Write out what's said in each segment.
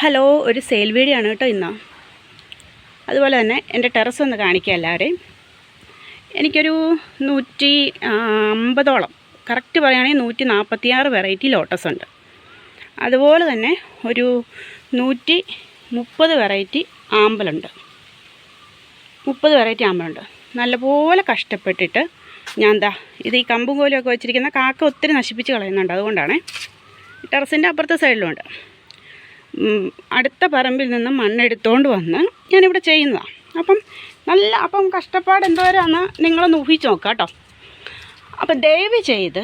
Hello ഒരു sale video ആണ് കേട്ടോ ഇന്ന്. അതുപോലെ തന്നെ എന്റെ ടെറസ് ഒന്ന് കാണിക്കുക എല്ലാവരെയും. എനിക്കൊരു നൂറ്റി അമ്പതോളം കറക്റ്റ് പറയുകയാണെങ്കിൽ നൂറ്റി നാൽപ്പത്തിയാറ് വെറൈറ്റി ലോട്ടസ് ഉണ്ട്. അതുപോലെ തന്നെ ഒരു നൂറ്റി മുപ്പത് വെറൈറ്റി ആമ്പലുണ്ട് മുപ്പത് വെറൈറ്റി ആമ്പലുണ്ട് നല്ലപോലെ കഷ്ടപ്പെട്ടിട്ട് ഞാൻ എന്താ ഇത് ഈ കമ്പും കോലുമൊക്കെ വെച്ചിരിക്കുന്ന കാക്ക ഒത്തിരി നശിപ്പിച്ച് കളയുന്നുണ്ട്. അതുകൊണ്ടാണ്. ടെറസിന്റെ അപ്പുറത്തെ സൈഡിലുണ്ട് അടുത്ത പറമ്പിൽ നിന്ന് മണ്ണെടുത്തുകൊണ്ട് വന്ന് ഞാനിവിടെ ചെയ്യുന്നതാണ് അപ്പം നല്ല അപ്പം കഷ്ടപ്പാട് എന്തോരാന്ന് നിങ്ങളൊന്ന് ഊഹിച്ച് നോക്കാം കേട്ടോ. അപ്പം ദയവ് ചെയ്ത്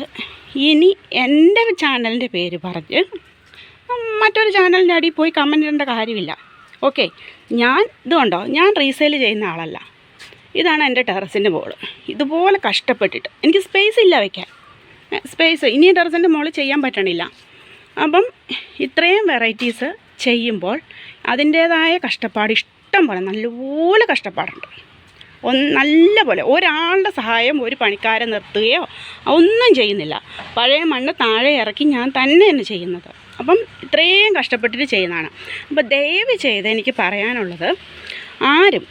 ഇനി എന്റെ ചാനലിന്റെ പേര് പറഞ്ഞ് മറ്റൊരു ചാനലിന്റെ അടിയിൽ പോയി കമന്റ് ഇടേണ്ട കാര്യമില്ല. ഓക്കെ ഞാൻ ഇതുകൊണ്ടോ ഞാൻ റീസെയിൽ ചെയ്യുന്ന ആളല്ല. ഇതാണ് എന്റെ ടെറസിന്റെ ബോർഡ് ഇതുപോലെ കഷ്ടപ്പെട്ടിട്ട് എനിക്ക് സ്പേസ് ഇല്ല വയ്ക്കാൻ സ്പേസ് ഇനി ടെറസിന്റെ മുകളിൽ ചെയ്യാൻ പറ്റണില്ല. അപ്പം ഇത്രയും വെറൈറ്റീസ് ചെയ്യുമ്പോൾ അതിന്റേതായ കഷ്ടപ്പാട് ഇഷ്ടം പോലെ നല്ലപോലെ കഷ്ടപ്പാടുണ്ട്. ഒന്ന് നല്ല പോലെ ഒരാളുടെ സഹായം ഒരു പണിക്കാരെ നിർത്തുകയോ ഒന്നും ചെയ്യുന്നില്ല. പഴയ മണ്ണ് താഴെ ഇറക്കി ഞാൻ തന്നെ തന്നെ ചെയ്യുന്നത്. അപ്പം ഇത്രയും കഷ്ടപ്പെട്ടിട്ട് ചെയ്യുന്നതാണ്. അപ്പോൾ ദയവ് ചെയ്ത് എനിക്ക് പറയാനുള്ളത് ആരും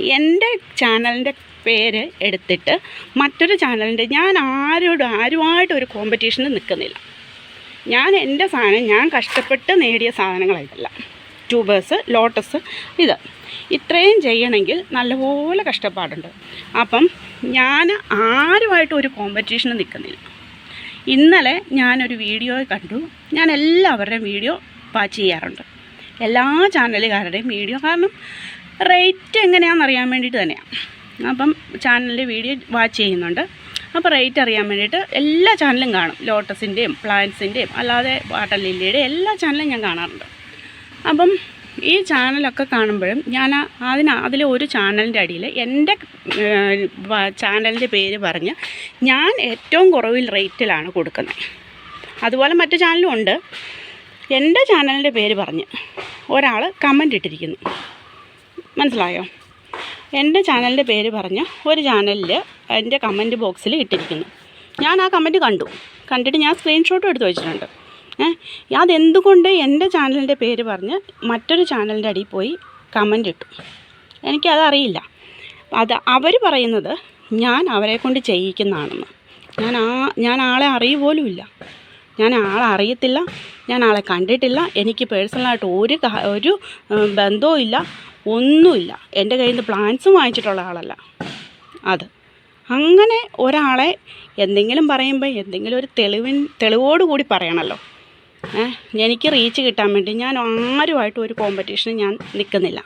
എന്റെ ചാനലിന്റെ പേര് എടുത്തിട്ട് മറ്റൊരു ചാനലിന്റെ ഞാൻ ആരോടും ആരുമായിട്ട് ഒരു കോമ്പറ്റീഷന് നിൽക്കുന്നില്ല. ഞാൻ എന്റെ സാധനം ഞാൻ കഷ്ടപ്പെട്ട് നേടിയ സാധനങ്ങളായിട്ടല്ല. ട്യൂബേഴ്സ് ലോട്ടസ് ഇത്. ഇത്രയും ചെയ്യണമെങ്കിൽ നല്ലപോലെ കഷ്ടപ്പാടുണ്ട്. അപ്പം ഞാൻ ആരുമായിട്ടും ഒരു കോമ്പറ്റീഷന് നിൽക്കുന്നില്ല. ഇന്നലെ ഞാനൊരു വീഡിയോ കണ്ടു. ഞാൻ എല്ലാവരുടെയും വീഡിയോ വാച്ച് ചെയ്യാറുണ്ട്. എല്ലാ ചാനലുകാരുടെയും വീഡിയോ കാരണം റേറ്റ് എങ്ങനെയാണെന്ന് അറിയാൻ വേണ്ടിയിട്ട് തന്നെയാണ്. അപ്പം ചാനലിന്റെ വീഡിയോ വാച്ച് ചെയ്യുന്നുണ്ട്. അപ്പോൾ റേറ്റ് അറിയാൻ വേണ്ടിയിട്ട് എല്ലാ ചാനലും കാണും. ലോട്ടസിന്റെയും പ്ലാന്റ്സിന്റെയും അല്ലാതെ വാട്ടർ ലില്ലിയുടെ എല്ലാ ചാനലും ഞാൻ കാണാറുണ്ട്. അപ്പം ഈ ചാനലൊക്കെ കാണുമ്പോഴും ഞാൻ അതിന് അതിലെ ഒരു ചാനലിന്റെ അടിയിൽ എന്റെ ചാനലിന്റെ പേര് പറഞ്ഞ് ഞാൻ ഏറ്റവും കുറവിൽ റേറ്റിലാണ് കൊടുക്കുന്നത്. അതുപോലെ മറ്റു ചാനലും ഉണ്ട്. എന്റെ ചാനലിന്റെ പേര് പറഞ്ഞ് ഒരാൾ കമന്റ് ഇട്ടിരിക്കുന്നു. മനസ്സിലായോ? എന്റെ ചാനലിന്റെ പേര് പറഞ്ഞ് ഒരു ചാനലിൽ എന്റെ കമന്റ് ബോക്സിൽ ഇട്ടിരിക്കുന്നു. ഞാൻ ആ കമന്റ് കണ്ടു. കണ്ടിട്ട് ഞാൻ സ്ക്രീൻഷോട്ടും എടുത്ത് വെച്ചിട്ടുണ്ട്. ഏഹ് അതെന്തുകൊണ്ട് എന്റെ ചാനലിന്റെ പേര് പറഞ്ഞ് മറ്റൊരു ചാനലിന്റെ അടിയിൽ പോയി കമന്റ് ഇട്ടു? എനിക്കതറിയില്ല. അത് അവർ പറയുന്നത് ഞാൻ അവരെ കൊണ്ട് ചെയ്യിക്കുന്നതാണെന്ന്. ഞാൻ ആ ഞാൻ ആളെ അറിയ പോലുമില്ല ഞാൻ ആളെ അറിയത്തില്ല ഞാൻ ആളെ കണ്ടിട്ടില്ല എനിക്ക് പേഴ്സണലായിട്ട് ഒരു ഒരു ബന്ധവും ഇല്ല ഒന്നുമില്ല. എന്റെ കയ്യിൽ നിന്ന് പ്ലാൻസും വാങ്ങിച്ചിട്ടുള്ള ആളല്ല. അത്. അങ്ങനെ ഒരാളെ എന്തെങ്കിലും പറയുമ്പോൾ എന്തെങ്കിലും ഒരു തെളിവിൻ തെളിവോട് കൂടി പറയണമല്ലോ എനിക്ക് റീച്ച് കിട്ടാൻ വേണ്ടി ഞാൻ ആരുമായിട്ടും ഒരു കോമ്പറ്റീഷന് ഞാൻ നിൽക്കുന്നില്ല.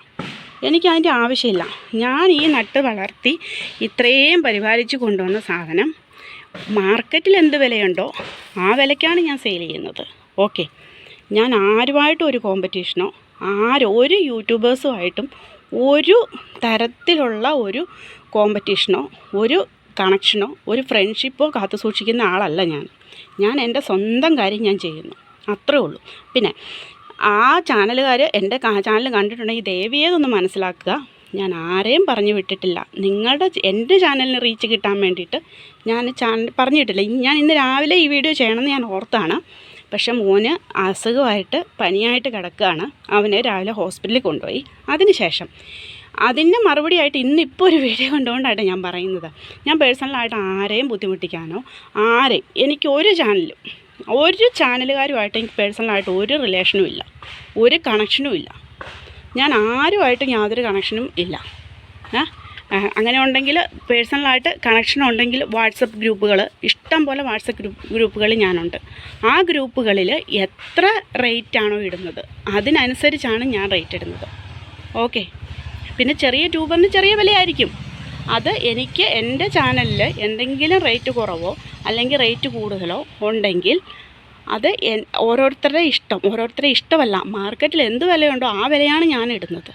എനിക്കതിന്റെ ആവശ്യമില്ല. ഞാൻ ഈ നട്ട് വളർത്തി ഇത്രയും പരിപാലിച്ച് കൊണ്ടുവന്ന സാധനം മാർക്കറ്റിൽ എന്ത് വിലയുണ്ടോ ആ വിലയ്ക്കാണ് ഞാൻ സെയിൽ ചെയ്യുന്നത്. ഓക്കെ ഞാൻ ആരുമായിട്ടും ഒരു കോമ്പറ്റീഷനോ ആര് ഒരു യൂട്യൂബേഴ്സുമായിട്ടും ഒരു തരത്തിലുള്ള ഒരു കോമ്പറ്റീഷനോ ഒരു കണക്ഷനോ ഒരു ഫ്രണ്ട്ഷിപ്പോ കാത്തു സൂക്ഷിക്കുന്ന ആളല്ല ഞാൻ. ഞാൻ എന്റെ സ്വന്തം കാര്യം ഞാൻ ചെയ്യുന്നു. അത്രേ ഉള്ളൂ. പിന്നെ ആ ചാനലുകാർ എന്റെ ചാനൽ കണ്ടിട്ടുണ്ടെങ്കിൽ ദേവിയേതൊന്ന് മനസ്സിലാക്കുക. ഞാൻ ആരെയും പറഞ്ഞു വിട്ടിട്ടില്ല. നിങ്ങളുടെ എന്റെ ചാനലിന് റീച്ച് കിട്ടാൻ വേണ്ടിയിട്ട് ഞാൻ ചാനൽ പറഞ്ഞിട്ടില്ല ഞാൻ ഇന്ന് രാവിലെ ഈ വീഡിയോ ചെയ്യണമെന്ന് ഞാൻ ഓർത്താണ്. പക്ഷേ മോന് അസുഖമായിട്ട് പനിയായിട്ട് കിടക്കുകയാണ്. അവനെ രാവിലെ ഹോസ്പിറ്റലിൽ കൊണ്ടുപോയി. അതിനുശേഷം അതിന് മറുപടിയായിട്ട് ഇന്നിപ്പോൾ ഒരു വീഡിയോ കണ്ടുകൊണ്ടാണ് ഞാൻ പറയുന്നത്. ഞാൻ പേഴ്സണലായിട്ട് ആരെയും ബുദ്ധിമുട്ടിക്കാനോ ആരെയും എനിക്ക് ഒരു ചാനലും ഒരു ചാനലുകാരുമായിട്ട് എനിക്ക് പേഴ്സണലായിട്ട് ഒരു റിലേഷനും ഇല്ല. ഒരു കണക്ഷനും ഇല്ല. ഞാൻ ആരുമായിട്ടും യാതൊരു കണക്ഷനും ഇല്ല. അങ്ങനെ ഉണ്ടെങ്കിൽ പേഴ്സണലായിട്ട് കണക്ഷൻ ഉണ്ടെങ്കിൽ വാട്സപ്പ് ഗ്രൂപ്പുകൾ ഇഷ്ടം പോലെ വാട്സപ്പ് ഗ്രൂപ്പ് ഗ്രൂപ്പുകൾ ഞാനുണ്ട്. ആ ഗ്രൂപ്പുകളിൽ എത്ര റേറ്റാണോ ഇടുന്നത്? അതിനനുസരിച്ചാണ് ഞാൻ റേറ്റ് ഇടുന്നത്. ഓക്കെ പിന്നെ ചെറിയ ട്യൂബറിന് ചെറിയ വിലയായിരിക്കും. അത് എനിക്ക് എന്റെ ചാനലിൽ എന്തെങ്കിലും റേറ്റ് കുറവോ അല്ലെങ്കിൽ റേറ്റ് കൂടുതലോ ഉണ്ടെങ്കിൽ അത് ഓരോരുത്തരുടെ ഇഷ്ടം. ഓരോരുത്തരുടെ ഇഷ്ടമല്ല. മാർക്കറ്റിൽ എന്ത് വിലയുണ്ടോ ആ വിലയാണ് ഞാൻ ഇടുന്നത്.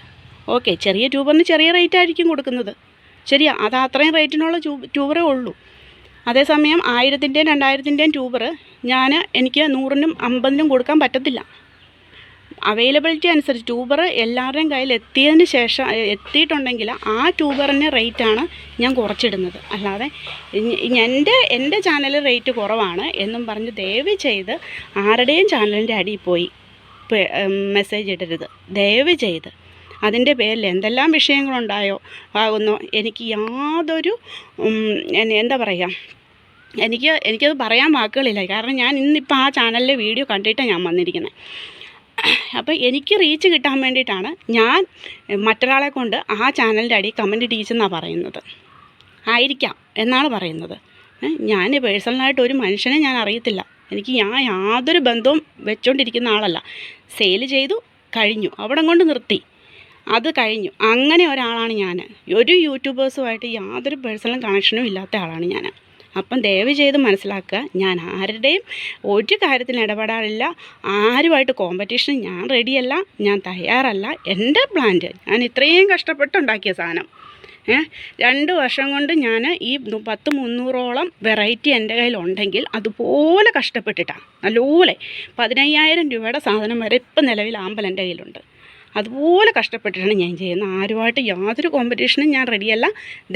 ഓക്കെ ചെറിയ ട്യൂബറിന് ചെറിയ റേറ്റ് ആയിരിക്കും കൊടുക്കുന്നത്. ശരിയാ അത് അത്രയും റേറ്റിനുള്ള ട്യൂബ് ട്യൂബറേ ഉള്ളൂ. അതേസമയം ആയിരത്തിന്റെയും രണ്ടായിരത്തിന്റെയും ട്യൂബർ ഞാൻ എനിക്ക് നൂറിനും അമ്പതിനും കൊടുക്കാൻ പറ്റത്തില്ല. അവൈലബിലിറ്റി അനുസരിച്ച് ട്യൂബർ എല്ലാവരുടെയും കയ്യിൽ എത്തിയതിന് ശേഷം എത്തിയിട്ടുണ്ടെങ്കിൽ ആ ട്യൂബറിന്റെ റേറ്റാണ് ഞാൻ കുറച്ചിടുന്നത്. അല്ലാതെ എന്റെ എന്റെ ചാനൽ റേറ്റ് കുറവാണ് എന്നും പറഞ്ഞ് ദയവ് ചെയ്ത് ആരുടെയും ചാനലിന്റെ അടിയിൽ പോയി മെസ്സേജ് ഇടരുത്. ദയവ് ചെയ്ത്. അതിന്റെ പേരിൽ എന്തെല്ലാം വിഷയങ്ങളുണ്ടായോ ആകുന്നോ എനിക്ക് യാതൊരു എന്താ പറയുക എനിക്ക് എനിക്കത് പറയാൻ വാക്കുകളില്ല. കാരണം ഞാൻ ഇന്നിപ്പോൾ ആ ചാനലിലെ വീഡിയോ കണ്ടിട്ടാണ് ഞാൻ വന്നിരിക്കുന്നത് അപ്പോൾ എനിക്ക് റീച്ച് കിട്ടാൻ വേണ്ടിയിട്ടാണ് ഞാൻ മറ്റൊരാളെ കൊണ്ട് ആ ചാനലിന്റെ അടി കമന്റ് ടീച്ചെന്നാണ് പറയുന്നത്. ആയിരിക്കാം എന്നാണ് പറയുന്നത്. ഞാൻ പേഴ്സണലായിട്ട് ഒരു മനുഷ്യനെ ഞാൻ അറിയത്തില്ല. എനിക്ക് ഞാൻ യാതൊരു ബന്ധവും വെച്ചുകൊണ്ടിരിക്കുന്ന ആളല്ല. സെയിൽ ചെയ്തു കഴിഞ്ഞു. അവിടെ കൊണ്ട് നിർത്തി. അത് കഴിഞ്ഞു. അങ്ങനെ ഒരാളാണ് ഞാൻ. ഒരു യൂട്യൂബേഴ്സുമായിട്ട് യാതൊരു പേഴ്സണൽ കണക്ഷനും ഇല്ലാത്ത ആളാണ് ഞാൻ. അപ്പം ദയവ് ചെയ്ത് മനസ്സിലാക്കുക ഞാൻ ആരുടെയും ഒരു കാര്യത്തിന് ഇടപെടാറില്ല. ആരുമായിട്ട് കോമ്പറ്റീഷൻ ഞാൻ റെഡിയല്ല ഞാൻ തയ്യാറല്ല. എന്റെ പ്ലാന്റ് ഞാൻ ഇത്രയും കഷ്ടപ്പെട്ടുണ്ടാക്കിയ സാധനം. രണ്ട് വർഷം കൊണ്ട് ഞാൻ ഈ പത്ത് മുന്നൂറോളം വെറൈറ്റി എന്റെ കയ്യിലുണ്ടെങ്കിൽ അതുപോലെ കഷ്ടപ്പെട്ടിട്ടാണ് നല്ലപോലെ പതിനയ്യായിരം രൂപയുടെ സാധനം വരെ ഇപ്പം നിലവിൽ ആമ്പൽ എന്റെ കയ്യിലുണ്ട്. അതുപോലെ കഷ്ടപ്പെട്ടിട്ടാണ് ഞാൻ ചെയ്യുന്നത്. ആരുമായിട്ട് യാതൊരു കോമ്പറ്റീഷനും ഞാൻ റെഡിയല്ല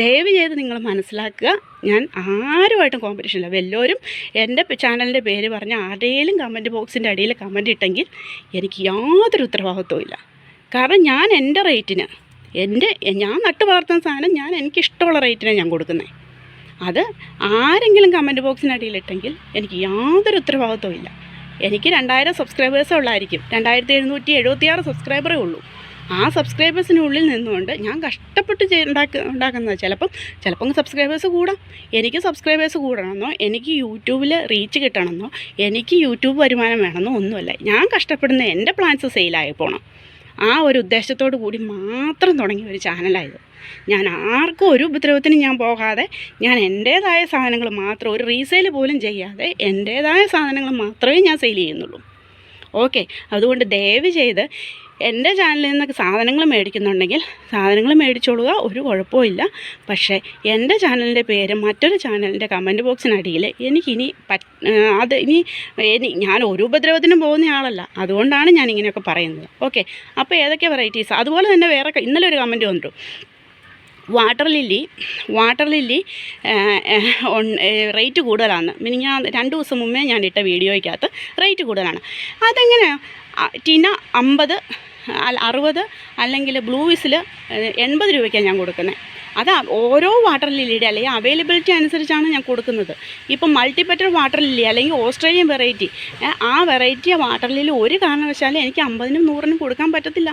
ദയവ് ചെയ്ത് നിങ്ങൾ മനസ്സിലാക്കുക. ഞാൻ ആരുമായിട്ടും കോമ്പറ്റീഷനില്ല വല്ലവരും എന്റെ ചാനലിന്റെ പേര് പറഞ്ഞ് ആരുടെയും കമന്റ് ബോക്സിന്റെ അടിയിൽ കമന്റ് ഇട്ടെങ്കിൽ എനിക്ക് യാതൊരു ഉത്തരവാദിത്വവും ഇല്ല. കാരണം ഞാൻ എന്റെ റേറ്റിന് എന്റെ ഞാൻ നട്ടു വളർത്തുന്ന സാധനം ഞാൻ എനിക്കിഷ്ടമുള്ള റേറ്റിനാണ് ഞാൻ കൊടുക്കുന്നത് അത് ആരെങ്കിലും കമന്റ് ബോക്സിനടിയിലിട്ടെങ്കിൽ എനിക്ക് യാതൊരു ഉത്തരവാദിത്വവും ഇല്ല. എനിക്ക് രണ്ടായിരം സബ്സ്ക്രൈബേഴ്സേ ഉള്ളായിരിക്കും. രണ്ടായിരത്തി എഴുന്നൂറ്റി എഴുപത്തിയാറ് സബ്സ്ക്രൈബറേ ഉള്ളൂ. ആ സബ്സ്ക്രൈബേഴ്സിനുള്ളിൽ നിന്നുകൊണ്ട് ഞാൻ കഷ്ടപ്പെട്ട് ഉണ്ടാക്ക ഉണ്ടാക്കുന്നത്. ചിലപ്പം ചിലപ്പം സബ്സ്ക്രൈബേഴ്സ് കൂടാം. എനിക്ക് സബ്സ്ക്രൈബേഴ്സ് കൂടണമെന്നോ എനിക്ക് യൂട്യൂബിൽ റീച്ച് കിട്ടണമെന്നോ എനിക്ക് യൂട്യൂബ് വരുമാനം വേണമെന്നോ ഒന്നുമല്ല. ഞാൻ കഷ്ടപ്പെടുന്ന എന്റെ പ്ലാൻസ് സെയിലായി പോകണം ആ ഒരു ഉദ്ദേശത്തോടു കൂടി മാത്രം തുടങ്ങിയ ഒരു ചാനലായത് ഞാൻ ആർക്കും ഒരു ഉപദ്രവത്തിനും ഞാൻ പോകാതെ ഞാൻ എന്റേതായ സാധനങ്ങൾ മാത്രം ഒരു റീസെയിൽ പോലും ചെയ്യാതെ എന്റേതായ സാധനങ്ങൾ മാത്രമേ ഞാൻ സെയിൽ ചെയ്യുന്നുള്ളൂ. ഓക്കെ അതുകൊണ്ട് ദയവ് ചെയ്ത് എന്റെ ചാനലിൽ നിന്നൊക്കെ സാധനങ്ങൾ മേടിക്കുന്നുണ്ടെങ്കിൽ സാധനങ്ങൾ മേടിച്ചോളുക ഒരു കുഴപ്പമില്ല പക്ഷേ എന്റെ ചാനലിന്റെ പേര് മറ്റൊരു ചാനലിന്റെ കമന്റ് ബോക്സിനടിയിൽ എനിക്കിനി പറ്റ് അത് ഇനി ഇനി ഞാൻ ഒരു ഉപദ്രവത്തിനും പോകുന്ന ആളല്ല. അതുകൊണ്ടാണ് ഞാൻ ഇങ്ങനെയൊക്കെ പറയുന്നത്. ഓക്കെ അപ്പോൾ ഏതൊക്കെ വെറൈറ്റീസ് അതുപോലെ തന്നെ വേറെ ഇന്നലെ ഒരു കമന്റ് വന്നിട്ടു. Water lily water lily rate കൂടുതലാണ്. മീനിങ് ഞാൻ രണ്ട് ദിവസം മുമ്പേ ഞാൻ ഇട്ട വീഡിയോയ്ക്കകത്ത് റേറ്റ് കൂടുതലാണ്. അതെങ്ങനെയാണ് ടിന അമ്പത് അറുപത് അല്ലെങ്കിൽ ബ്ലൂ വിസിൽ എൺപത് രൂപയ്ക്കാണ് ഞാൻ കൊടുക്കുന്നത്. അത് ഓരോ വാട്ടർ ലില്ലിയുടെ അല്ലെങ്കിൽ അവൈലബിലിറ്റി അനുസരിച്ചാണ് ഞാൻ കൊടുക്കുന്നത്. ഇപ്പം മൾട്ടിപ്പറ്റർ വാട്ടർ ലില്ലി അല്ലെങ്കിൽ ഓസ്ട്രേലിയൻ വെറൈറ്റി ആ വെറൈറ്റി വാട്ടർ ലില്ലി ഒരു കാരണവശാലും എനിക്ക് അമ്പതിനും നൂറിനും കൊടുക്കാൻ പറ്റത്തില്ല.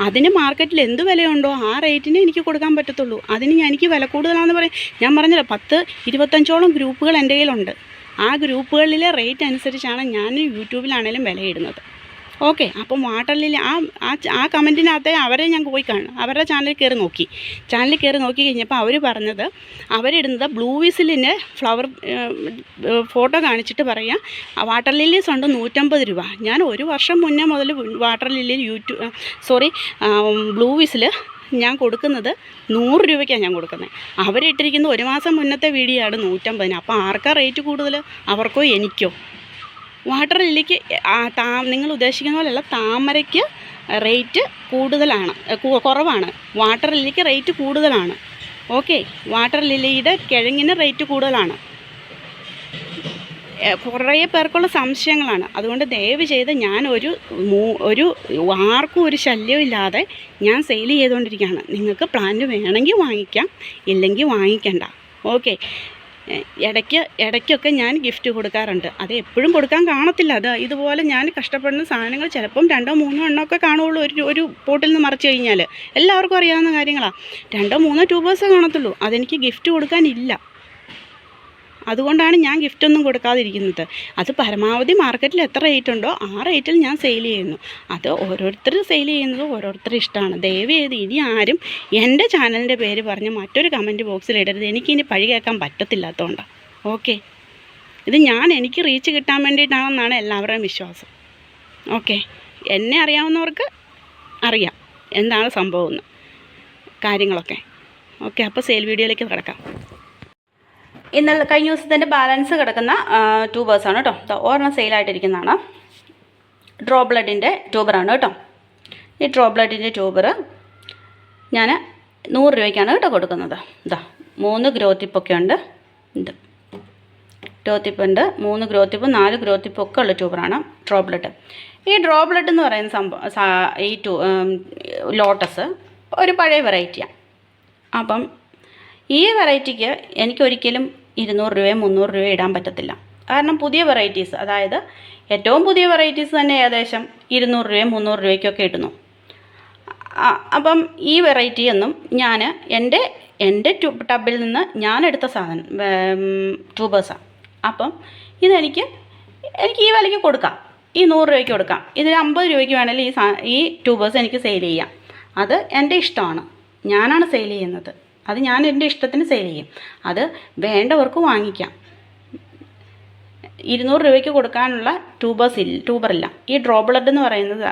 അതിന് മാർക്കറ്റിൽ എന്ത് വിലയുണ്ടോ ആ റേറ്റിന് എനിക്ക് കൊടുക്കാൻ പറ്റത്തുള്ളൂ. അതിന് ഞാൻ- എനിക്ക് വില കൂടുതലാണെന്ന് പറയും. ഞാൻ പറഞ്ഞല്ലോ പത്ത് ഇരുപത്തഞ്ചോളം ഗ്രൂപ്പുകൾ എന്റെ കയ്യിലുണ്ട്. ആ ഗ്രൂപ്പുകളിലെ റേറ്റ് അനുസരിച്ചാണ് ഞാൻ യൂട്യൂബിലാണേലും വിലയിടുന്നത്. ഓക്കെ അപ്പം ലില്ലി ആ ആ കമന്റിനകത്ത് അവരെ ഞാൻ പോയി കാണും. അവരുടെ ചാനലിൽ കയറി നോക്കി. ചാനലിൽ കയറി നോക്കി കഴിഞ്ഞപ്പോൾ അവർ പറഞ്ഞത് അവരിടുന്നത് ബ്ലൂ വിസിലിന്റെ ഫ്ലവർ ഫോട്ടോ കാണിച്ചിട്ട് പറയാം വാട്ടർ ലില്ലീസ് ഉണ്ട് നൂറ്റമ്പത് രൂപ. ഞാൻ ഒരു വർഷം മുന്നേ മുതൽ water lily YouTube sorry blue whistle ഞാൻ കൊടുക്കുന്നത് നൂറ് രൂപയ്ക്കാണ് ഞാൻ കൊടുക്കുന്നത്. അവരിട്ടിരിക്കുന്ന ഒരു മാസം മുന്നത്തെ വീഡിയോ ആണ് നൂറ്റമ്പതിന്. അപ്പോൾ ആർക്കാ റേറ്റ് കൂടുതൽ അവർക്കോ എനിക്കോ? വാട്ടർ ലില്ലിക്ക് താ നിങ്ങൾ ഉദ്ദേശിക്കുന്ന പോലെയുള്ള താമരയ്ക്ക് റേറ്റ് കൂടുതലാണ് കുറവാണ്. വാട്ടർ ലില്ലിക്ക് റേറ്റ് കൂടുതലാണ്. ഓക്കെ വാട്ടർ ലില്ലിയുടെ കിഴങ്ങിന് റേറ്റ് കൂടുതലാണ്. കുറേ പേർക്കുള്ള സംശയങ്ങളാണ്. അതുകൊണ്ട് ദയവ് ചെയ്ത് ഞാൻ ഒരു ഒരു ആർക്കും ഒരു ശല്യമില്ലാതെ ഞാൻ സെയിൽ ചെയ്തുകൊണ്ടിരിക്കുകയാണ്. നിങ്ങൾക്ക് പ്ലാന്റ് വേണമെങ്കിൽ വാങ്ങിക്കാം ഇല്ലെങ്കിൽ വാങ്ങിക്കണ്ട. ഓക്കെ ഇടയ്ക്ക് ഇടയ്ക്കൊക്കെ ഞാൻ ഗിഫ്റ്റ് കൊടുക്കാറുണ്ട്. അത് എപ്പോഴും കൊടുക്കാൻ കാണത്തില്ല. അത് ഇതുപോലെ ഞാൻ കഷ്ടപ്പെടുന്ന സാധനങ്ങൾ ചിലപ്പം രണ്ടോ മൂന്നോ എണ്ണമൊക്കെ കാണുള്ളൂ ഒരു ഒരു പോട്ടിൽ നിന്ന് മറിച്ച് കഴിഞ്ഞാൽ എല്ലാവർക്കും അറിയാവുന്ന കാര്യങ്ങളാണ് രണ്ടോ മൂന്നോ ട്യൂബേഴ്സേ കാണത്തുള്ളൂ. അതെനിക്ക് ഗിഫ്റ്റ് കൊടുക്കാനില്ല. അതുകൊണ്ടാണ് ഞാൻ ഗിഫ്റ്റൊന്നും കൊടുക്കാതിരിക്കുന്നത്. അത് പരമാവധി മാർക്കറ്റിൽ എത്ര റേറ്റ് ഉണ്ടോ ആ റേറ്റിൽ ഞാൻ സെയിൽ ചെയ്യുന്നു. അത് ഓരോരുത്തർ സെയിൽ ചെയ്യുന്നത് ഓരോരുത്തർ ഇഷ്ടമാണ്. ദയവ് ചെയ്ത് ഇനി ആരും എന്റെ ചാനലിന്റെ പേര് പറഞ്ഞ് മറ്റൊരു കമന്റ് ബോക്സിൽ ഇടരുത്. എനിക്കിനി പഴി കേൾക്കാൻ പറ്റത്തില്ലാത്തതുകൊണ്ടാണ് ഓക്കെ ഇത് ഞാൻ എനിക്ക് റീച്ച് കിട്ടാൻ വേണ്ടിയിട്ടാണെന്നാണ് എല്ലാവരുടെയും വിശ്വാസം. ഓക്കെ എന്നെ അറിയാവുന്നവർക്ക് അറിയാം എന്താണ് സംഭവം എന്ന്. കാര്യങ്ങളൊക്കെ. ഓക്കെ അപ്പോൾ സെയിൽ വീഡിയോയിലേക്ക് കിടക്കാം. ഇന്നലെ കഴിഞ്ഞ ദിവസത്തിന്റെ ബാലൻസ് കിടക്കുന്ന ട്യൂബേഴ്സാണ് കേട്ടോ ദാ ഒരെണ്ണം സെയിലായിട്ടിരിക്കുന്നതാണ് ഡ്രോ ബ്ലഡിന്റെ ട്യൂബറാണ് കേട്ടോ ഈ ഡ്രോ ബ്ലഡിന്റെ ട്യൂബർ ഞാൻ നൂറ് രൂപയ്ക്കാണ് കേട്ടോ കൊടുക്കുന്നത്. ഇതാ മൂന്ന് ഗ്രോത്തിപ്പൊക്കെ ഉണ്ട്. ഇത്. ഗ്രോത്തിപ്പുണ്ട് മൂന്ന് ഗ്രോത്തിപ്പും നാല് ഗ്രോത്തിപ്പും ഒക്കെ ഉള്ള ട്യൂബറാണ് ഡ്രോ ബ്ലഡ് ഈ ഡ്രോ ബ്ലഡ് എന്ന് പറയുന്ന സംഭവം ഈ ടു ലോട്ടസ് ഒരു പഴയ വെറൈറ്റിയാണ് അപ്പം ഈ വെറൈറ്റിക്ക് എനിക്കൊരിക്കലും ഇരുന്നൂറ് രൂപയും മുന്നൂറ് രൂപയും ഇടാൻ പറ്റത്തില്ല. കാരണം പുതിയ വെറൈറ്റീസ് അതായത് ഏറ്റവും പുതിയ വെറൈറ്റീസ് തന്നെ ഏകദേശം ഇരുന്നൂറ് രൂപയും മുന്നൂറ് രൂപയ്ക്കൊക്കെ ഇടുന്നു. അപ്പം ഈ വെറൈറ്റി ഒന്നും ഞാൻ എന്റെ എന്റെ ടു ടബിൽ നിന്ന് ഞാൻ എടുത്ത സാധനം ട്യൂബേഴ്സാണ് അപ്പം ഇതെനിക്ക് എനിക്ക് ഈ വിലയ്ക്ക് കൊടുക്കാം. ഈ നൂറ് രൂപയ്ക്ക് കൊടുക്കാം. ഇതിന് അമ്പത് രൂപയ്ക്ക് വേണമെങ്കിൽ ഈ ഈ ട്യൂബേഴ്സ് എനിക്ക് സെയിൽ ചെയ്യാം. അത് എന്റെ ഇഷ്ടമാണ്. ഞാനാണ് സെയിൽ ചെയ്യുന്നത്. അത് ഞാൻ എന്റെ ഇഷ്ടത്തിന് സെയിൽ ചെയ്യും. അത് വേണ്ടവർക്ക് വാങ്ങിക്കാം. ഇരുന്നൂറ് രൂപയ്ക്ക് കൊടുക്കാനുള്ള ട്യൂബേഴ്സ് ഇല്ല ട്യൂബറില്ല ഈ ഡ്രോ ബ്ലഡ് എന്ന് പറയുന്നത്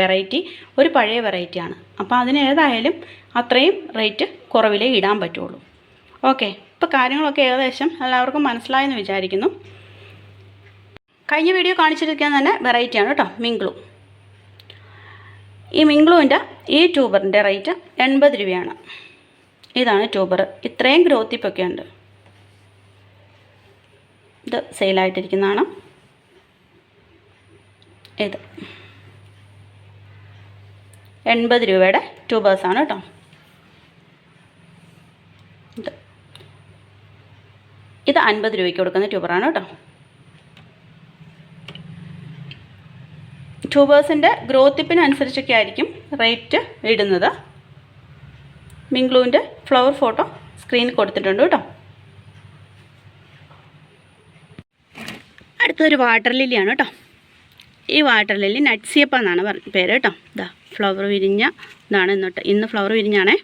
വെറൈറ്റി ഒരു പഴയ വെറൈറ്റിയാണ് അപ്പോൾ അതിന് ഏതായാലും അത്രയും റേറ്റ് കുറവിലേ ഇടാൻ പറ്റുള്ളൂ. ഓക്കെ ഇപ്പോൾ കാര്യങ്ങളൊക്കെ ഏകദേശം എല്ലാവർക്കും മനസ്സിലായെന്ന് വിചാരിക്കുന്നു. കഴിഞ്ഞ വീഡിയോ കാണിച്ചിരിക്കാൻ തന്നെ വെറൈറ്റിയാണ് കേട്ടോ മിംഗ്ലു ഈ മിങ്ക്ലുവിന്റെ ഈ ട്യൂബറിന്റെ റേറ്റ് എൺപത് രൂപയാണ്. ഇതാണ് ട്യൂബർ. ഇത്രയും ഗ്രോത്ത് ഇപ്പൊക്കെ ഉണ്ട്. ഇത് സെയിലായിട്ടിരിക്കുന്നതാണ് ഇത് എൺപത് രൂപയുടെ ട്യൂബേഴ്സാണ് കേട്ടോ. ഇത് ഇത് അൻപത് രൂപയ്ക്ക് കൊടുക്കുന്ന ട്യൂബറാണ് കേട്ടോ. ട്യൂബേഴ്സിന്റെ ഗ്രോത്തിപ്പിനനുസരിച്ചൊക്കെ ആയിരിക്കും റേറ്റ് ഇടുന്നത്. മിങ്ക്ലൂവിന്റെ ഫ്ലവർ ഫോട്ടോ സ്ക്രീനിൽ കൊടുത്തിട്ടുണ്ട് കേട്ടോ. അടുത്തൊരു വാട്ടർ ലില്ലിയാണ് കേട്ടോ. ഈ വാട്ടർ ലില്ലി നട്സിയപ്പ എന്നാണ് പറഞ്ഞ പേര് കേട്ടോ. ഇതാ ഫ്ലവർ വിരിഞ്ഞ ഇതാണ് ഇന്നോട്ട് ഇന്ന് ഫ്ലവർ വിരിഞ്ഞാണേ.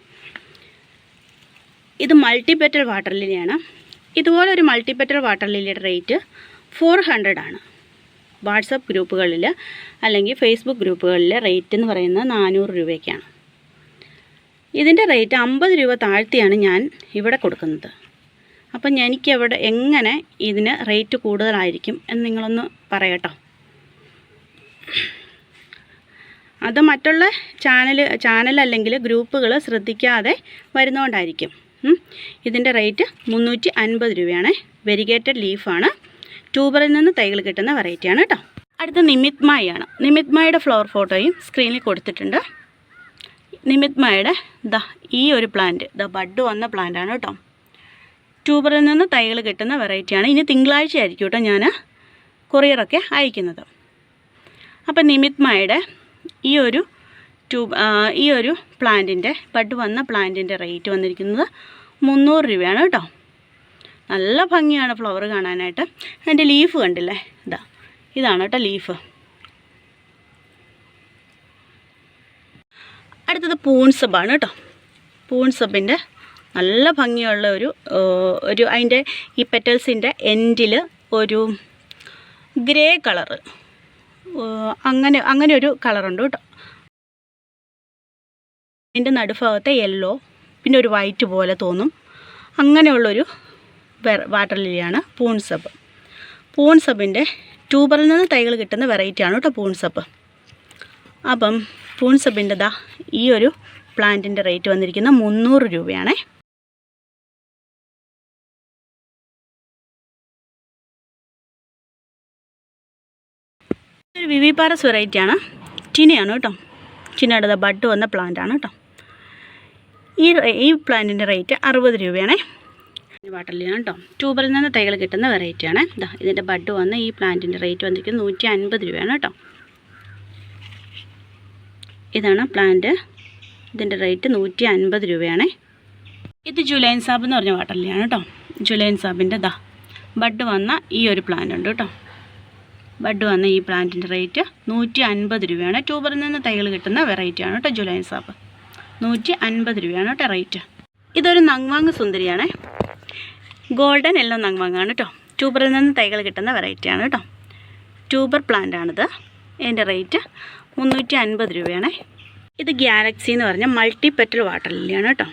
ഇത് മൾട്ടി പെറ്റൽ വാട്ടർ ലില്ലിയാണ് ഇതുപോലെ ഒരു മൾട്ടിപെറ്റൽ വാട്ടർ ലില്ലിയുടെ റേറ്റ് ഫോർ ഹൺഡ്രഡ് ആണ്. വാട്സപ്പ് ഗ്രൂപ്പുകളിൽ അല്ലെങ്കിൽ ഫേസ്ബുക്ക് ഗ്രൂപ്പുകളിൽ റേറ്റ് എന്ന് പറയുന്നത് നാനൂറ് രൂപയ്ക്കാണ്. ഇതിന്റെ റേറ്റ് അമ്പത് രൂപ താഴ്ത്തിയാണ് ഞാൻ ഇവിടെ കൊടുക്കുന്നത്. അപ്പം എനിക്ക് എവിടെ എങ്ങനെ ഇതിന് റേറ്റ് കൂടുതലായിരിക്കും എന്ന് നിങ്ങളൊന്ന് പറയട്ടോ. അത് മറ്റുള്ള ചാനൽ ചാനൽ അല്ലെങ്കിൽ ഗ്രൂപ്പുകൾ ശ്രദ്ധിക്കാതെ വരുന്നതുകൊണ്ടായിരിക്കും. ഇതിന്റെ റേറ്റ് മുന്നൂറ്റി അൻപത് രൂപയാണ്. വെരിഗേറ്റഡ് ലീഫാണ്. ട്യൂബറിൽ നിന്ന് തൈകൾ കിട്ടുന്ന വെറൈറ്റിയാണ് കേട്ടോ. അടുത്ത നിമിത്മായിയാണ് നിമിത്മായുടെ ഫ്ലോർ ഫോട്ടോയും സ്ക്രീനിൽ കൊടുത്തിട്ടുണ്ട്. നിമിത്മായുടെ ദ ഈ ഒരു പ്ലാന്റ് ദ ബഡ് വന്ന പ്ലാന്റാണ് കേട്ടോ. ട്യൂബറിൽ നിന്ന് തൈകൾ കിട്ടുന്ന വെറൈറ്റിയാണ് ഇനി തിങ്കളാഴ്ച ആയിരിക്കും കേട്ടോ ഞാൻ കൊറിയറൊക്കെ അയക്കുന്നത്. അപ്പം നിമിത്മയുടെ ഈ ഒരു ട്യൂബ് ഈ ഒരു പ്ലാന്റിന്റെ ബഡ് വന്ന പ്ലാന്റിന്റെ റേറ്റ് വന്നിരിക്കുന്നത് മുന്നൂറ് രൂപയാണ് കേട്ടോ. നല്ല ഭംഗിയാണ് ഫ്ലവർ കാണാനായിട്ട്. അതിന്റെ ലീഫ് കണ്ടില്ലേ? ഇതാ ഇതാണ് കേട്ടോ ലീഫ് അടുത്തത് പൂൺസബാണ് കേട്ടോ. പൂൺസബിന്റെ നല്ല ഭംഗിയുള്ള ഒരു ഒരു അതിന്റെ ഈ പെറ്റൽസിന്റെ എൻഡിൽ ഒരു ഗ്രേ കളറ്. അങ്ങനെ അങ്ങനെ ഒരു കളറുണ്ട് കേട്ടോ. അതിന്റെ നടുഭാഗത്തെ യെല്ലോ പിന്നെ ഒരു വൈറ്റ് പോലെ തോന്നും. അങ്ങനെയുള്ളൊരു വാട്ടർ ലില്ലിയാണ് പൂൺസബ് പൂൺസബിന്റെ ട്യൂബറിൽ നിന്ന് തൈകൾ കിട്ടുന്ന വെറൈറ്റിയാണ് കേട്ടോ പൂൺസബ് അപ്പം പൂൺസബിന്റെ ദാ ഈ ഒരു പ്ലാന്റിന്റെ റേറ്റ് വന്നിരിക്കുന്ന മുന്നൂറ് രൂപയാണേ. ഒരു വിവിപാറസ് വെറൈറ്റിയാണ്. ചിനയാണ് കേട്ടോ. ചിനയുടെ ബഡ് വന്ന പ്ലാന്റാണ് കേട്ടോ. ഈ ഈ പ്ലാന്റിന്റെ റേറ്റ് അറുപത് രൂപയാണേ. വാട്ടർലിയാണ് കേട്ടോ. ട്യൂബറിൽ നിന്ന് തൈകൾ കിട്ടുന്ന വെറൈറ്റിയാണ്. ഇതാ ഇതിന്റെ ബഡ് വന്ന് ഈ പ്ലാന്റിന്റെ റേറ്റ് വന്നിരിക്കുന്നത് നൂറ്റി അൻപത് രൂപയാണ് കേട്ടോ. ഇതാണ് പ്ലാന്റ്. ഇതിന്റെ റേറ്റ് നൂറ്റി അൻപത് രൂപയാണേ. ഇത് ജുലൈൻ സാബ് എന്ന് പറഞ്ഞ വാട്ടർലിയാണ് കേട്ടോ. ജുലൈൻ സാബിന്റെ ദാ ബഡ് വന്ന ഈ ഒരു പ്ലാന്റ് ഉണ്ട് കേട്ടോ. ബഡ് വന്ന ഈ പ്ലാന്റിന്റെ റേറ്റ് നൂറ്റി അൻപത് രൂപയാണ്. ട്യൂബറിൽ നിന്ന് തൈകൾ കിട്ടുന്ന വെറൈറ്റിയാണ് കേട്ടോ ജുലൈൻ സാബ്. നൂറ്റി അൻപത് രൂപയാണ് കേട്ടോ റേറ്റ്. ഇതൊരു നങ്വാങ് സുന്ദരിയാണേ. ഗോൾഡൻ എല്ലോ നങ്വാങ്ങാണ് കേട്ടോ. ട്യൂബറിൽ നിന്ന് തൈകൾ കിട്ടുന്ന വെറൈറ്റിയാണ് കേട്ടോ. ട്യൂബർ പ്ലാന്റ് ആണിത്. ഇതിന്റെ റേറ്റ് മുന്നൂറ്റി അൻപത് രൂപയാണേ. ഇത് ഗ്യാലക്സി എന്ന് പറഞ്ഞ മൾട്ടി പെറ്റൽ വാട്ടർ ലില്ലിയാണ് കേട്ടോ.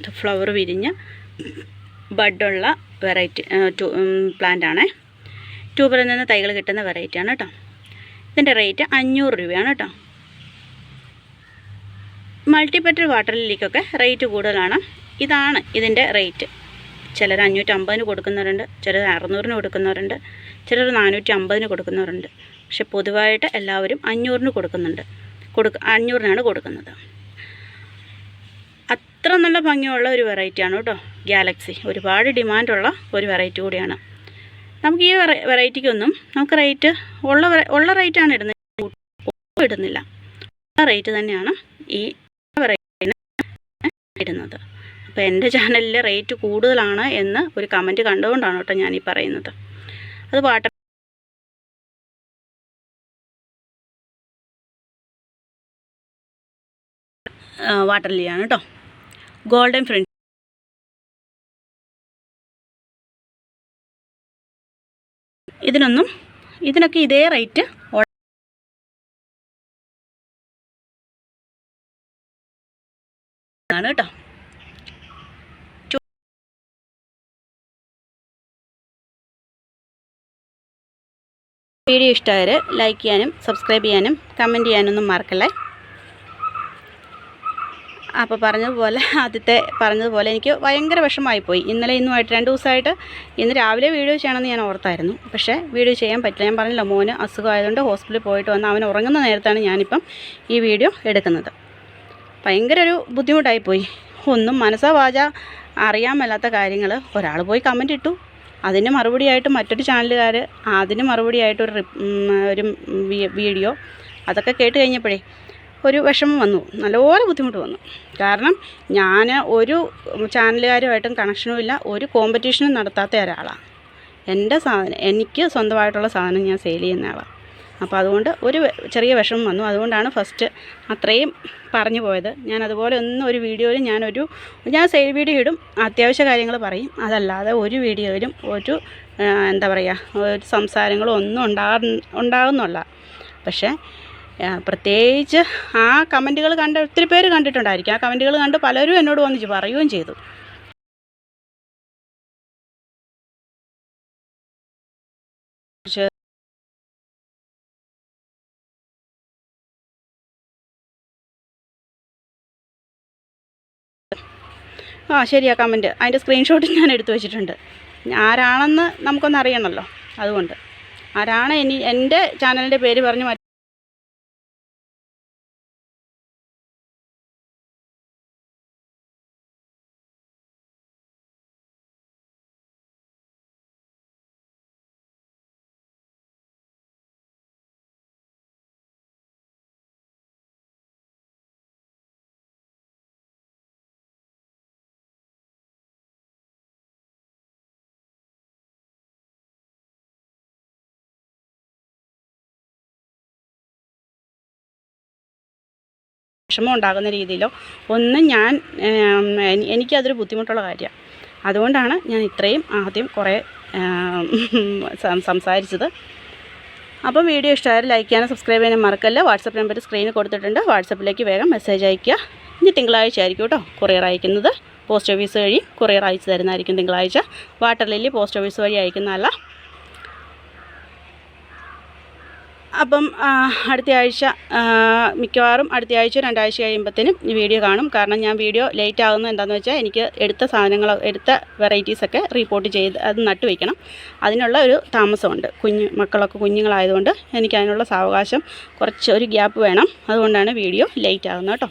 ഇത് ഫ്ലവർ വിരിഞ്ഞ് ബഡുള്ള വെറൈറ്റി പ്ലാന്റ് ആണേ ട്യൂബറിൽ നിന്ന് തൈകൾ കിട്ടുന്ന വെറൈറ്റിയാണ് കേട്ടോ. ഇതിന്റെ റേറ്റ് അഞ്ഞൂറ് രൂപയാണ് കേട്ടോ. മൾട്ടിപ്പറ്റൽ വാട്ടർ ലില്ലിക്കൊക്കെ റേറ്റ് കൂടുതലാണ്. ഇതാണ് ഇതിന്റെ റേറ്റ്. ചിലർ അഞ്ഞൂറ്റമ്പതിന് കൊടുക്കുന്നവരുണ്ട് ചിലർ അറുന്നൂറിന് കൊടുക്കുന്നവരുണ്ട് ചിലർ നാനൂറ്റി അമ്പതിന് കൊടുക്കുന്നവരുണ്ട്. പക്ഷെ പൊതുവായിട്ട് എല്ലാവരും അഞ്ഞൂറിന് കൊടുക്കുന്നുണ്ട്. കൊടുക്ക അഞ്ഞൂറിനാണ് കൊടുക്കുന്നത്. അത്ര നല്ല ഭംഗിയുള്ള ഒരു വെറൈറ്റിയാണ് കേട്ടോ ഗാലക്സി. ഒരുപാട് ഡിമാൻഡുള്ള ഒരു വെറൈറ്റി കൂടിയാണ്. നമുക്ക് ഈ വെറൈറ്റിക്കൊന്നും നമുക്ക് റേറ്റ് ഉള്ള ഉള്ള റേറ്റാണ് ഇടുന്നത്. ഇടുന്നില്ല. ഉള്ള റേറ്റ് തന്നെയാണ് ഈ വെറൈറ്റി ഇടുന്നത്. അപ്പോൾ എന്റെ ചാനലിൽ റേറ്റ് കൂടുതലാണ് എന്ന് ഒരു കമന്റ് കണ്ടുകൊണ്ടാണ് കേട്ടോ ഞാനീ പറയുന്നത്. അത് വാട്ടർ വാട്ടർ ലിയാണ് കേട്ടോ ഗോൾഡൻ ഫ്രണ്ട് ഇതിനൊന്നും ഇതിനൊക്കെ ഇതേ റേറ്റ് ആണ് കേട്ടോ വീഡിയോ ഇഷ്ടമായവർ ലൈക്ക് ചെയ്യാനും സബ്സ്ക്രൈബ് ചെയ്യാനും കമന്റ് ചെയ്യാനൊന്നും മറക്കല്ലേ? അപ്പോൾ പറഞ്ഞതുപോലെ ആദ്യത്തെ പറഞ്ഞതുപോലെ എനിക്ക് ഭയങ്കര വിഷമമായിപ്പോയി. ഇന്നലെ ഇന്നുമായിട്ട് രണ്ട് ദിവസമായിട്ട് ഇന്ന് രാവിലെ വീഡിയോ ചെയ്യണമെന്ന് ഞാൻ ഓർത്തായിരുന്നു. പക്ഷേ വീഡിയോ ചെയ്യാൻ പറ്റില്ല. ഞാൻ പറഞ്ഞില്ല മോന് അസുഖമായതുകൊണ്ട് ഹോസ്പിറ്റലിൽ പോയിട്ട് വന്ന് അവൻ ഉറങ്ങുന്ന നേരത്താണ് ഞാനിപ്പം ഈ വീഡിയോ എടുക്കുന്നത്. ഭയങ്കര ഒരു ബുദ്ധിമുട്ടായിപ്പോയി. ഒന്നും മനസ്സാ വാച അറിയാൻ മേലാത്ത കാര്യങ്ങൾ. ഒരാൾ പോയി കമന്റ് ഇട്ടു. അതിന് മറുപടിയായിട്ട് മറ്റൊരു ചാനലുകാർ അതിന് മറുപടിയായിട്ട് ഒരു ഒരു വീഡിയോ അതൊക്കെ കേട്ട് കഴിഞ്ഞപ്പോഴേ ഒരു വിഷമം വന്നു. നല്ലപോലെ ബുദ്ധിമുട്ട് വന്നു. കാരണം ഞാൻ ഒരു ചാനലുകാരുമായിട്ടും കണക്ഷനും ഇല്ല. ഒരു കോമ്പറ്റീഷനും നടത്താത്ത ഒരാളാണ് എന്റെ സാധനം എനിക്ക് സ്വന്തമായിട്ടുള്ള സാധനം ഞാൻ സെയിൽ ചെയ്യുന്ന ആളാണ് അപ്പോൾ അതുകൊണ്ട് ഒരു ചെറിയ വിഷമം വന്നു. അതുകൊണ്ടാണ് ഫസ്റ്റ് അത്രയും പറഞ്ഞു പോയത്. ഞാൻ അതുപോലെ ഒന്നും ഒരു വീഡിയോയിൽ ഞാനൊരു ഞാൻ സെയിൽ വീഡിയോ ഇടും. അത്യാവശ്യ കാര്യങ്ങൾ പറയും. അതല്ലാതെ ഒരു വീഡിയോയിലും ഒരു എന്താ പറയുക ഒരു സംസാരങ്ങളും ഒന്നും ഉണ്ടാ ഉണ്ടാകുന്നില്ല പക്ഷേ പ്രത്യേകിച്ച് ആ കമന്റുകൾ കണ്ട് ഒത്തിരി പേര് കണ്ടിട്ടുണ്ടായിരിക്കും. ആ കമന്റുകൾ കണ്ട് പലരും എന്നോട് വന്നിച്ച് പറയുകയും ചെയ്തു. ആ ശരിയാ കമന്റ്. അതിന്റെ സ്ക്രീൻഷോട്ട് ഞാൻ എടുത്തു വെച്ചിട്ടുണ്ട്. ആരാണെന്ന് നമുക്കൊന്ന് അറിയണമല്ലോ അതുകൊണ്ട്. ആരാണ് ഇനി എന്റെ ചാനലിന്റെ പേര് പറഞ്ഞ് വിഷമം ഉണ്ടാകുന്ന രീതിയിലോ ഒന്നും ഞാൻ എനിക്കതൊരു ബുദ്ധിമുട്ടുള്ള കാര്യമാണ്. അതുകൊണ്ടാണ് ഞാൻ ഇത്രയും ആദ്യം കുറേ സംസാരിച്ചത്. അപ്പം വീഡിയോ ഇഷ്ടമായാലും ലൈക്ക് ചെയ്യാനും സബ്സ്ക്രൈബ് ചെയ്യാനും മറക്കല്ല. വാട്സപ്പ് നമ്പർ സ്ക്രീനിൽ കൊടുത്തിട്ടുണ്ട്. വാട്സപ്പിലേക്ക് വേഗം മെസ്സേജ് അയയ്ക്കുക. ഇനി തിങ്കളാഴ്ച ആയിരിക്കും കേട്ടോ കൊറിയർ അയക്കുന്നത്. പോസ്റ്റ് ഓഫീസ് വഴി കൊറിയർ അയച്ചു തരുന്നതായിരിക്കും തിങ്കളാഴ്ച. വാട്ടർ ലില്ലി പോസ്റ്റ് ഓഫീസ് വഴി അയക്കുന്നതല്ല. അപ്പം അടുത്ത ആഴ്ച മിക്കവാറും അടുത്ത ആഴ്ച രണ്ടാഴ്ച കഴിയുമ്പോഴത്തേനും ഈ വീഡിയോ കാണും. കാരണം ഞാൻ വീഡിയോ ലേറ്റ് ആകുന്നത് എന്താണെന്ന് വെച്ചാൽ എനിക്ക് എടുത്ത സാധനങ്ങൾ എടുത്ത വെറൈറ്റീസൊക്കെ റിപ്പോർട്ട് ചെയ്ത് അത് നട്ടു വയ്ക്കണം അതിനുള്ള ഒരു താമസമുണ്ട്. കുഞ്ഞ് മക്കളൊക്കെ കുഞ്ഞുങ്ങളായതുകൊണ്ട് എനിക്ക് അതിനുള്ള സാവകാശം കുറച്ച് ഒരു ഗ്യാപ്പ് വേണം. അതുകൊണ്ടാണ് വീഡിയോ ലേറ്റ് ആകുന്നത് കേട്ടോ.